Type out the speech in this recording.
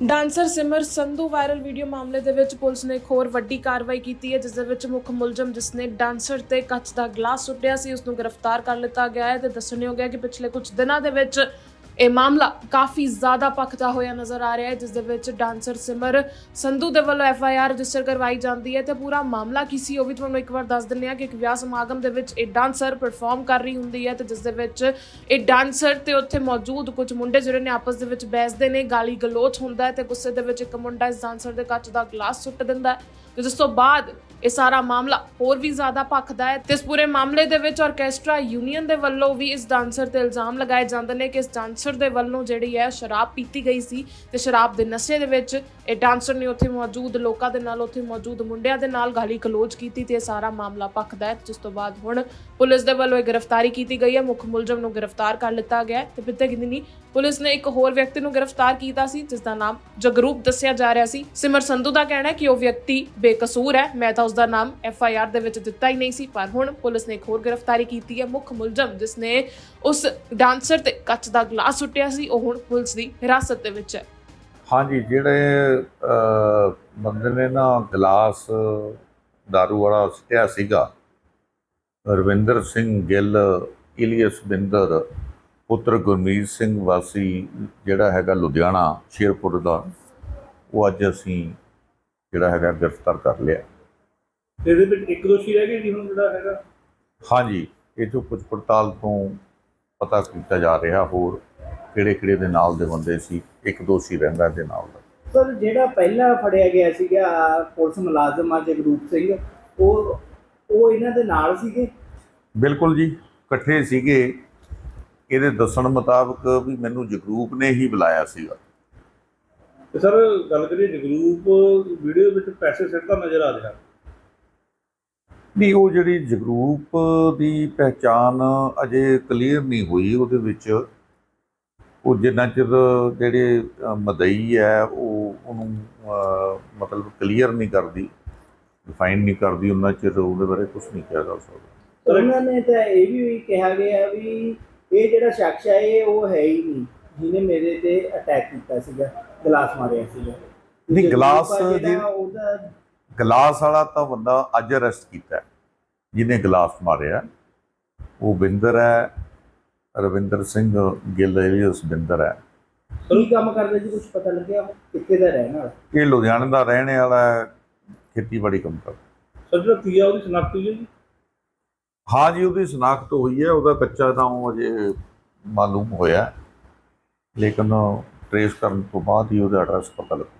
Dancer Simar Sandhu viral video ਮਾਮਲੇ ਦੇ ਵਿੱਚ ਪੁਲਿਸ ਨੇ ਇੱਕ ਹੋਰ ਵੱਡੀ ਕਾਰਵਾਈ ਕੀਤੀ ਹੈ, ਜਿਸ ਦੇ ਵਿੱਚ ਮੁੱਖ ਮੁਲਜ਼ਮ ਜਿਸ ਨੇ ਡਾਂਸਰ ਤੇ ਕੱਚ ਦਾ ਗਲਾਸ ਸੁੱਟਿਆ ਸੀ, ਉਸ ਨੂੰ ਗ੍ਰਿਫਤਾਰ ਕਰ ਲਿੱਤਾ ਗਿਆ ਹੈ ਤੇ ਦੱਸਣਯੋਗ ਹੈ ਕਿ ਪਿਛਲੇ ਕੁਝ ਦਿਨਾਂ ਦੇ ਵਿੱਚ ਇਹ ਮਾਮਲਾ ਕਾਫੀ ਜ਼ਿਆਦਾ ਪੱਕਦਾ ਹੋਇਆ ਨਜ਼ਰ ਆ ਰਿਹਾ ਹੈ, ਜਿਸ ਦੇ ਵਿੱਚ ਡਾਂਸਰ ਸਿਮਰ ਸੰਧੂ ਦੇ ਵੱਲੋਂ ਐਫ ਆਈ ਆਰ ਰਜਿਸਟਰ ਕਰਵਾਈ ਜਾਂਦੀ ਹੈ ਤੇ ਪੂਰਾ ਮਾਮਲਾ ਕੀ ਸੀ ਉਹ ਵੀ ਤੁਹਾਨੂੰ ਇੱਕ ਵਾਰ ਦੱਸ ਦਿੰਦੇ ਹਾਂ ਕਿ ਇੱਕ ਵਿਆਹ ਸਮਾਗਮ ਦੇ ਵਿੱਚ ਇਹ ਡਾਂਸਰ ਪਰਫਾਰਮ ਕਰ ਰਹੀ ਹੁੰਦੀ ਹੈ ਤੇ ਜਿਸ ਦੇ ਵਿੱਚ ਇਹ ਡਾਂਸਰ ਤੇ ਉੱਥੇ ਮੌਜੂਦ ਕੁਝ ਮੁੰਡੇ ਜਿਹੜੇ ਨੇ ਆਪਸ ਦੇ ਵਿੱਚ ਬਹਿਸਦੇ ਨੇ, ਗਾਲੀ ਗਲੋਚ ਹੁੰਦਾ ਹੈ ਤੇ ਗੁੱਸੇ ਦੇ ਵਿੱਚ ਇੱਕ ਮੁੰਡਾ ਇਸ ਡਾਂਸਰ ਦੇ ਕੱਚ ਦਾ ਗਲਾਸ ਸੁੱਟ ਦਿੰਦਾ ਹੈ ਤੇ ਜਿਸ ਤੋਂ ਬਾਅਦ ਇਹ ਸਾਰਾ ਮਾਮਲਾ ਹੋਰ ਵੀ ਜ਼ਿਆਦਾ ਭਖਦਾ ਹੈ। ਤੇ ਇਸ ਪੂਰੇ ਮਾਮਲੇ ਦੇ ਵਿੱਚ ਆਰਕੈਸਟਰਾ ਯੂਨੀਅਨ ਦੇ ਵੱਲੋਂ ਵੀ ਇਸ ਡਾਂਸਰ ਤੇ ਇਲਜ਼ਾਮ ਲਗਾਏ ਜਾਂਦੇ ਨੇ ਕਿ ਇਸ ਡਾਂਸਰ ਦੇ ਵੱਲੋਂ ਜਿਹੜੀ ਹੈ ਸ਼ਰਾਬ ਪੀਤੀ ਗਈ ਸੀ ਤੇ ਸ਼ਰਾਬ ਦੇ ਨਸ਼ੇ ਦੇ ਵਿੱਚ ਇਹ ਡਾਂਸਰ ਨੇ ਉੱਥੇ ਮੌਜੂਦ ਲੋਕਾਂ ਦੇ ਨਾਲ, ਉੱਥੇ ਮੌਜੂਦ ਮੁੰਡਿਆਂ ਦੇ ਨਾਲ ਗਾਲੀ ਗਲੋਚ ਕੀਤੀ ਤੇ ਇਹ ਸਾਰਾ ਮਾਮਲਾ ਭਖਦਾ ਹੈ। ਜਿਸ ਤੋਂ ਬਾਅਦ ਹੁਣ ਪੁਲਿਸ ਦੇ ਵੱਲੋਂ ਇਹ ਗ੍ਰਿਫਤਾਰੀ ਕੀਤੀ ਗਈ ਹੈ। ਮੁੱਖ ਮੁਲਜ਼ਮ ਨੂੰ ਗ੍ਰਿਫਤਾਰ ਕਰ ਲਿੱਤਾ ਗਿਆ ਤੇ ਪਿੱਤੇ ਦਿਨੀ ਪੁਲਿਸ ਨੇ ਇੱਕ ਹੋਰ ਵਿਅਕਤੀ ਨੂੰ ਗ੍ਰਿਫਤਾਰ ਕੀਤਾ ਸੀ, ਜਿਸ ਦਾ ਨਾਮ ਜਗਰੂਪ ਦੱਸਿਆ ਜਾ ਰਿਹਾ ਸੀ। ਸਿਮਰ ਸੰਧੂ ਦਾ ਕਹਿਣਾ ਹੈ ਕਿ ਉਹ ਵਿਅਕਤੀ ਬੇਕਸੂਰ ਹੈ। ਮੈਂ ਤਾਂ ਉਸ ਦਾ ਨਾਮ ਐਫ ਆਈ ਆਰ ਦੇ ਵਿੱਚ ਦਿੱਤਾ ਹੀ ਨਹੀਂ ਸੀ, ਪਰ ਹੁਣ ਪੁਲਿਸ ਨੇ ਇੱਕ ਹੋਰ ਗ੍ਰਿਫਤਾਰੀ ਕੀਤੀ ਹੈ। ਮੁੱਖ ਮੁਲਜ਼ਮ ਜਿਸ ਨੇ ਉਸ ਡਾਂਸਰ ਤੇ ਕੱਚ ਦਾ ਗਲਾਸ ਸੁੱਟਿਆ ਸੀ, ਉਹ ਹੁਣ ਪੁਲਿਸ ਦੀ ਹਿਰਾਸਤ ਦੇ ਵਿੱਚ ਹੈ। ਹਾਂਜੀ, ਜਿਹੜੇ ਬੰਦੇ ਨੇ ਨਾ ਗਲਾਸ दारू ਵਾਲਾ ਸੁੱਟਿਆ ਸੀਗਾ, ਰਵਿੰਦਰ ਸਿੰਘ ਗਿੱਲ, ਇਲੀਅਸ ਬਿੰਦਰ, ਪੁੱਤਰ ਗੁਰਮੀਤ ਸਿੰਘ ਵਾਸੀ, ਜਿਹੜਾ ਹੈਗਾ ਲੁਧਿਆਣਾ, ਸ਼ੇਰਪੁਰ ਦਾ, ਉਹ ਅੱਜ ਅਸੀਂ ਜਿਹੜਾ ਹੈਗਾ ਗ੍ਰਿਫਤਾਰ ਕਰ ਲਿਆ। ਇਹਦੇ ਵਿੱਚ ਇੱਕ ਦੋਸ਼ੀ ਰਹਿ ਗਿਆ ਜੀ ਹੁਣ ਜਿਹੜਾ ਹੈਗਾ? ਹਾਂਜੀ ਇਹ ਜੋ ਪੁੱਛ ਪੜਤਾਲ ਤੋਂ ਪਤਾ ਕੀਤਾ ਜਾ ਰਿਹਾ ਹੋਰ ਕਿਹੜੇ ਕਿਹੜੇ ਦੇ ਨਾਲ ਦੇ ਬੰਦੇ ਸੀ ਇੱਕ ਦੋਸ਼ੀ ਰਹਿੰਦਾ ਇਹਦੇ ਨਾਲ ਦਾ। ਸਰ ਜਿਹੜਾ ਪਹਿਲਾਂ ਫੜਿਆ ਗਿਆ ਸੀਗਾ ਪੁਲਿਸ ਮੁਲਾਜ਼ਮ ਆ ਜਗਰੂਪ ਸਿੰਘ ਉਹ ਉਹ ਇਹਨਾਂ ਦੇ ਨਾਲ ਸੀਗੇ? ਬਿਲਕੁਲ ਜੀ ਇਕੱਠੇ ਸੀਗੇ। ਇਹਦੇ ਦੱਸਣ ਮੁਤਾਬਕ ਵੀ ਮੈਨੂੰ ਜਗਰੂਪ ਨੇ ਹੀ ਬੁਲਾਇਆ ਸੀਗਾ। ਤੇ ਸਰ ਗੱਲ ਕਰੀਏ ਜਗਰੂਪ ਵੀਡੀਓ ਵਿੱਚ ਪੈਸੇ ਸਿੱਟਦਾ ਨਜ਼ਰ ਆ ਰਿਹਾ। ਨਹੀਂ ਉਹ ਜਿਹੜੀ ਜਗਰੂਪ ਦੀ ਪਹਿਚਾਨ ਅਜੇ ਕਲੀਅਰ ਨਹੀਂ ਹੋਈ ਉਹਦੇ ਵਿੱਚ। ਉਹ ਜਿੰਨਾ ਚਿਰ ਜਿਹੜੇ ਮਦਈ ਹੈ ਉਹ ਉਹਨੂੰ ਮਤਲਬ ਕਲੀਅਰ ਨਹੀਂ ਕਰਦੀ ਡਿਫਾਈਨ ਨਹੀਂ ਕਰਦੀ ਉਹਨਾਂ ਚਿਰ ਉਹਦੇ ਬਾਰੇ ਕੁਝ ਨਹੀਂ ਕਿਹਾ ਜਾ ਸਕਦਾ। ਉਹਨਾਂ ਨੇ ਤਾਂ ਇਹ ਵੀ ਕਿਹਾ ਗਿਆ ਵੀ ਇਹ ਜਿਹੜਾ ਸ਼ਖਸ ਹੈ ਇਹ ਉਹ ਹੈ ਹੀ ਨਹੀਂ ਜਿਹਨੇ ਮੇਰੇ ਤੇ ਅਟੈਕ ਕੀਤਾ ਸੀਗਾ ਗਲਾਸ ਮਾਰਿਆ ਸੀਗਾ। ਨਹੀਂ, ਗਲਾਸ ਜੀ- ਉਹਦਾ ਗਲਾਸ ਵਾਲਾ ਤਾਂ ਬੰਦਾ ਅੱਜ ਅਰੈਸਟ ਕੀਤਾ ਜਿਹਨੇ ਗਲਾਸ ਮਾਰਿਆ ਉਹ ਬਿੰਦਰ ਹੈ। ਰਵਿੰਦਰ ਸਿੰਘ ਗਿੱਲ ਏਲੀਅਸ ਬਿੰਦਰ ਹੈ। ਕੀ ਕੰਮ ਕਰਦਾ ਜੀ? ਕੁਝ ਪਤਾ ਲੱਗਿਆ? ਉਹ ਕਿੱਥੇ ਦਾ ਰਹਿਣ ਵਾਲਾ? ਇਹ ਲੁਧਿਆਣੇ ਦਾ ਰਹਿਣ ਵਾਲਾ ਹੈ। ਖੇਤੀਬਾੜੀ ਕੰਮ ਕਰਦਾ। ਸਰ ਜਿਹੜਾ ਤੀਆ ਉਹਦੀ ਸ਼ਨਾਖਤ ਹੋਈ ਹੈ ਜੀ? ਹਾਂ ਜੀ ਉਹਦੀ ਸ਼ਨਾਖਤ ਹੋਈ ਹੈ। ਉਹਦਾ ਕੱਚਾ ਨਾਮ ਅਜੇ ਮਾਲੂਮ ਹੋਇਆ ਲੇਕਿਨ ਟ੍ਰੇਸ ਕਰਨ ਤੋਂ ਬਾਅਦ ਹੀ ਉਹਦਾ ਐਡਰੈਸ ਪਤਾ ਲੱਗੂ।